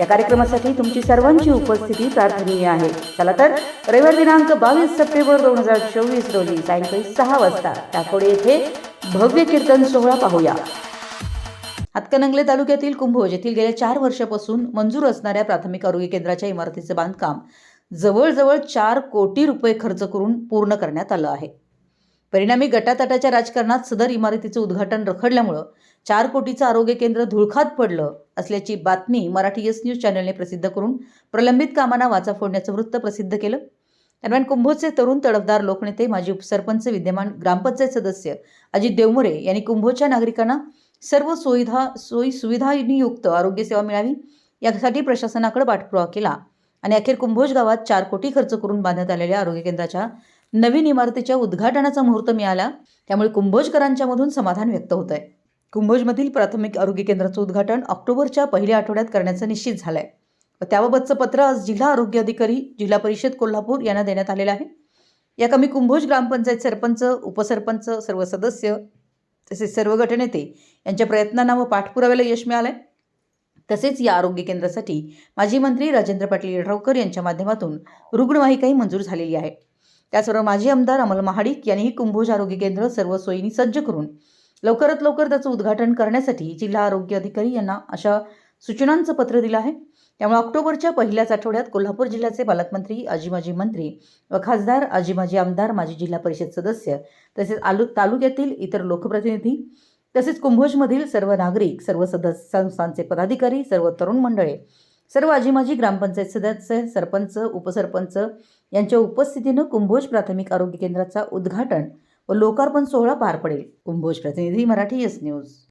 या कार्यक्रमासाठी तुमची सर्वांची उपस्थिती प्रार्थनीय आहे. चला तर रविवार दिनांक बावीस सप्टेंबर दोन हजार चोवीस रोजी सायंकाळी सहा वाजता टाकोडे येथे भव्य कीर्तन सोहळा पाहूया. हातकणंगले तालुक्यातील कुंभोज येथील गेल्या चार वर्षापासून मंजूर असणाऱ्या प्राथमिक आरोग्य केंद्राच्या इमारतीचे बांधकाम जवळजवळ चार कोटी रुपये खर्च करून पूर्ण करण्यात आलं आहे. परिणामी गटातटाच्या राजकारणात सदर इमारतीचं उद्घाटन रखडल्यामुळं चार कोटीचं आरोग्य केंद्र धुळखात पडलं असल्याची बातमी मराठी एस न्यूज चॅनलने प्रसिद्ध करून प्रलंबित कामांना वाचा फोडण्याचं वृत्त प्रसिद्ध केलं. दरम्यान कुंभोजचे तरुण तडफदार लोकनेते माजी उपसरपंच विद्यमान ग्रामपंचायत सदस्य अजित देवमुरे यांनी कुंभोजच्या नागरिकांना सर्व सुविधा सोयी सुविधांयुक्त आरोग्य सेवा मिळावी यासाठी प्रशासनाकडे पाठपुरावा केला आणि अखेर कुंभोज गावात चार कोटी खर्च करून बांधण्यात आलेल्या आरोग्य केंद्राच्या नवीन इमारतीच्या उद्घाटनाचा मुहूर्त मिळाला त्यामुळे कुंभोजकरांच्या मधून समाधान व्यक्त होत आहे कुंभोजमधील प्राथमिक आरोग्य केंद्राचं उद्घाटन ऑक्टोबरच्या पहिल्या आठवड्यात करण्याचं निश्चित झालं आहे व त्याबाबतचं पत्र आज जिल्हा आरोग्य अधिकारी जिल्हा परिषद कोल्हापूर यांना देण्यात आलेलं आहे. या कमी कुंभोज ग्रामपंचायत सरपंच उपसरपंच सर्व सदस्य तसेच सर्व गटनेते यांच्या प्रयत्नांना व पाठपुराव्याला यश मिळालं आहे तसेच या आरोग्य केंद्रासाठी माजी मंत्री राजेंद्र पाटील येड्रावकर यांच्या माध्यमातून रुग्णवाहिकाही मंजूर झालेली आहे. त्याचबरोबर माजी आमदार अमल महाडिक यांनीही कुंभोज आरोग्य केंद्र सर्व सोयींनी सज्ज करून लवकरात लवकर त्याचं उद्घाटन करण्यासाठी जिल्हा आरोग्य अधिकारी यांना अशा सूचनांचं पत्र दिलं आहे. त्यामुळे ऑक्टोबरच्या पहिल्याच आठवड्यात कोल्हापूर जिल्ह्याचे पालकमंत्री आजी माजी मंत्री व खासदार आजी माजी आमदार माजी जिल्हा परिषद सदस्य तसेच आलू तालुक्यातील इतर लोकप्रतिनिधी तसेच कुंभोजमधील सर्व नागरिक सर्व सदस्य संस्थांचे पदाधिकारी सर्व तरुण मंडळे सर्व आजी माजी ग्रामपंचायत सदस्य सरपंच उपसरपंच यांच्या उपस्थितीनं कुंभोज प्राथमिक आरोग्य केंद्राचा उद्घाटन व लोकार्पण सोहळा पार पडेल. कुंभोज प्रतिनिधी मराठी एस न्यूज.